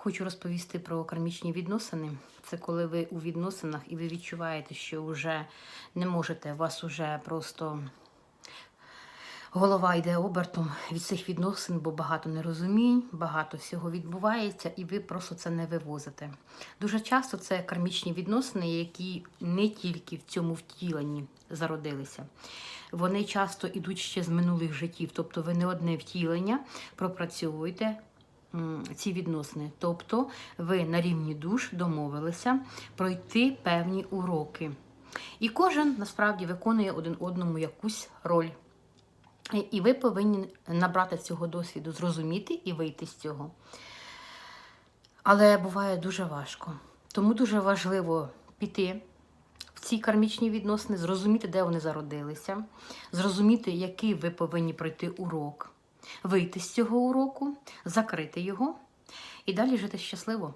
Хочу розповісти про кармічні відносини. Це коли ви у відносинах і ви відчуваєте, що вже не можете, у вас вже просто голова йде обертом від цих відносин, бо багато нерозумінь, багато всього відбувається, і ви просто це не вивозите. Дуже часто це кармічні відносини, які не тільки в цьому втіленні зародилися. Вони часто йдуть ще з минулих життів, тобто ви не одне втілення пропрацьовуєте ці відносини. Тобто ви на рівні душ домовилися пройти певні уроки. І кожен насправді виконує один одному якусь роль. І- ви повинні набрати цього досвіду, зрозуміти і вийти з цього. Але буває дуже важко. Тому дуже важливо піти в ці кармічні відносини, зрозуміти, де вони зародилися, зрозуміти, який ви повинні пройти урок, вийти з цього уроку, закрити його і далі жити щасливо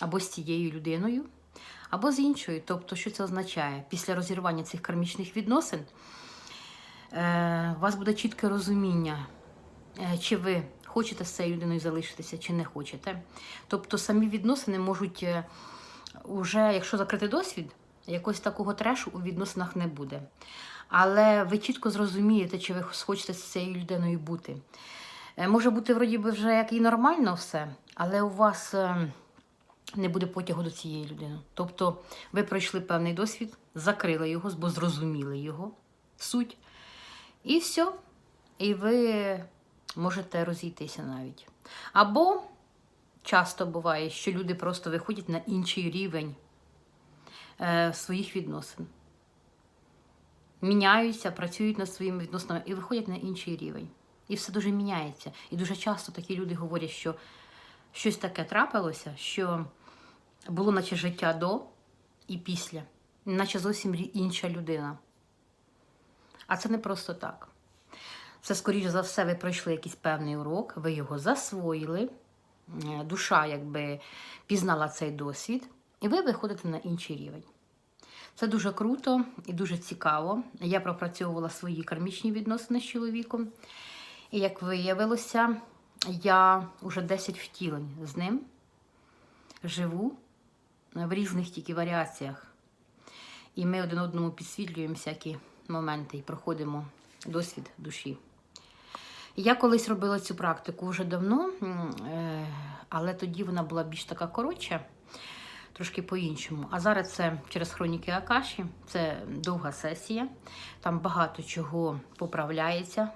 або з цією людиною, або з іншою. Тобто, що це означає? Після розірвання цих кармічних відносин е, у вас буде чітке розуміння, е, чи ви хочете з цією людиною залишитися, чи не хочете. Тобто самі відносини можуть, е, уже, якщо закрити досвід, якогось такого трешу у відносинах не буде. Але ви чітко зрозумієте, чи ви хочете з цією людиною бути. Е, Може бути, вроді би, вже як і нормально все, але у вас е, не буде потягу до цієї людини. Тобто ви пройшли певний досвід, закрили його, бо зрозуміли його суть. І все. І ви можете розійтися навіть. Або часто буває, що люди просто виходять на інший рівень е, своїх відносин. Міняються, працюють над своїми відносинами і виходять на інший рівень. І все дуже міняється. І дуже часто такі люди говорять, що щось таке трапилося, що було наче життя до і після, наче зовсім інша людина. А це не просто так. Це, скоріш за все, ви пройшли якийсь певний урок, ви його засвоїли, е, душа якби пізнала цей досвід, і ви виходите на інший рівень. Це дуже круто і дуже цікаво. Я пропрацьовувала свої кармічні відносини з чоловіком. І як виявилося, я вже 10 втілень з ним живу в різних тільки варіаціях. І ми один одному підсвітлюємо всякі моменти і проходимо досвід душі. Я колись робила цю практику вже давно, е, але тоді вона була більш така коротша, трошки по-іншому. А зараз це через хроніки Акаші, це довга сесія, там багато чого поправляється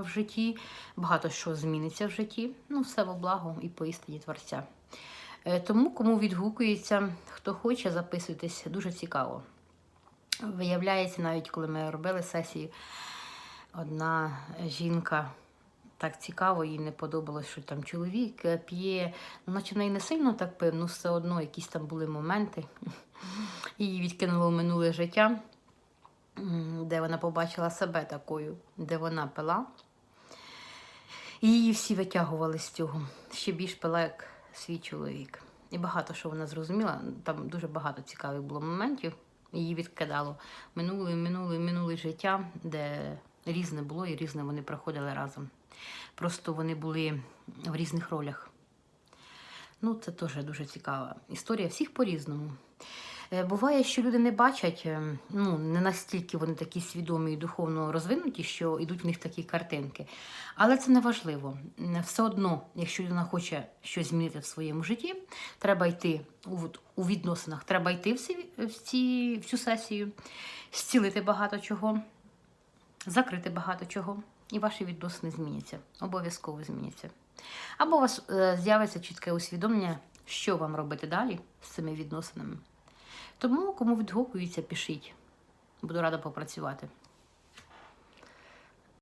в житті, багато що зміниться в житті. Ну, все во благо і по істині творця. Е, Тому, кому відгукується, хто хоче, записуйтесь, дуже цікаво. Виявляється, навіть коли ми робили сесію, одна жінка так цікаво, їй не подобалось, що там чоловік е, п'є, ну, наче в неї не сильно так пив, ну все одно якісь там були моменти. Її відкинуло в минуле життя, де вона побачила себе такою, де вона пила. І її всі витягували з цього. Ще більш пила, як свій чоловік. І багато що вона зрозуміла. Там дуже багато цікавих було моментів. Її відкидало минуле, минуле, минуле життя, де різне було і різне вони проходили разом. Просто вони були в різних ролях. Ну, це теж дуже цікава історія. Всіх по-різному. Е, Буває, що люди не бачать, е, ну, не настільки вони такі свідомі і духовно розвинуті, що йдуть в них такі картинки. Але це не важливо. Все одно, якщо людина хоче щось змінити в своєму житті, треба йти у відносинах, треба йти в, ці, в, ці, в цю сесію, зцілити багато чого, закрити багато чого, і ваші відносини зміняться. Обов'язково зміняться. Або у вас е, з'явиться чітке усвідомлення, що вам робити далі з цими відносинами. Тому, кому відгукується, пишіть. Буду рада попрацювати.